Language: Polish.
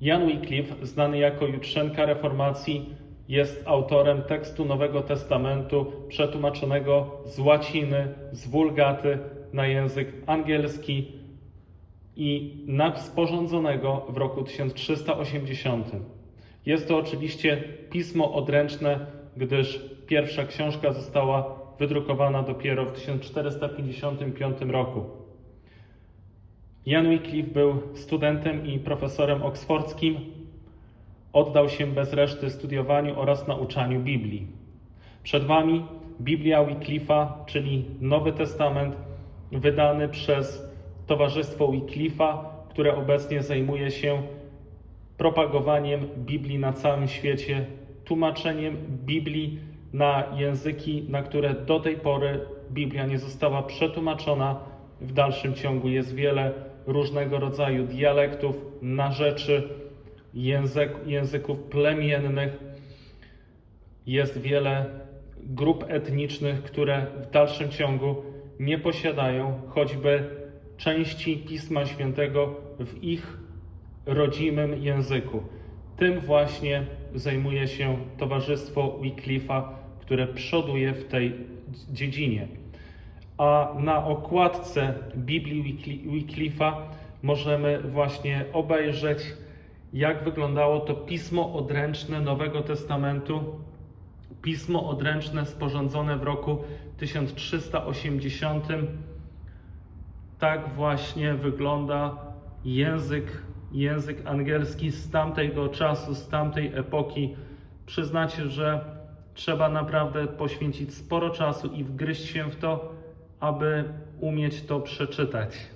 Jan Wycliffe, znany jako Jutrzenka Reformacji, jest autorem tekstu Nowego Testamentu przetłumaczonego z łaciny, z wulgaty na język angielski i sporządzonego w roku 1380. Jest to oczywiście pismo odręczne, gdyż pierwsza książka została wydrukowana dopiero w 1455 roku. Jan Wycliffe był studentem i profesorem oksfordzkim. Oddał się bez reszty studiowaniu oraz nauczaniu Biblii. Przed Wami Biblia Wycliffe'a, czyli Nowy Testament, wydany przez Towarzystwo Wycliffe'a, które obecnie zajmuje się propagowaniem Biblii na całym świecie, tłumaczeniem Biblii na języki, na które do tej pory Biblia nie została przetłumaczona. W dalszym ciągu jest wiele różnego rodzaju dialektów, narzeczy, język, języków plemiennych. Jest wiele grup etnicznych, które w dalszym ciągu nie posiadają choćby części Pisma Świętego w ich rodzimym języku. Tym właśnie zajmuje się Towarzystwo Wycliffe'a, które przoduje w tej dziedzinie. A na okładce Biblii Wycli- Wycliffe'a możemy właśnie obejrzeć, jak wyglądało to pismo odręczne Nowego Testamentu. Pismo odręczne sporządzone w roku 1380 tak właśnie wygląda język, język angielski z tamtego czasu, z tamtej epoki. Przyznacie, że trzeba naprawdę poświęcić sporo czasu i wgryźć się w to, aby umieć to przeczytać.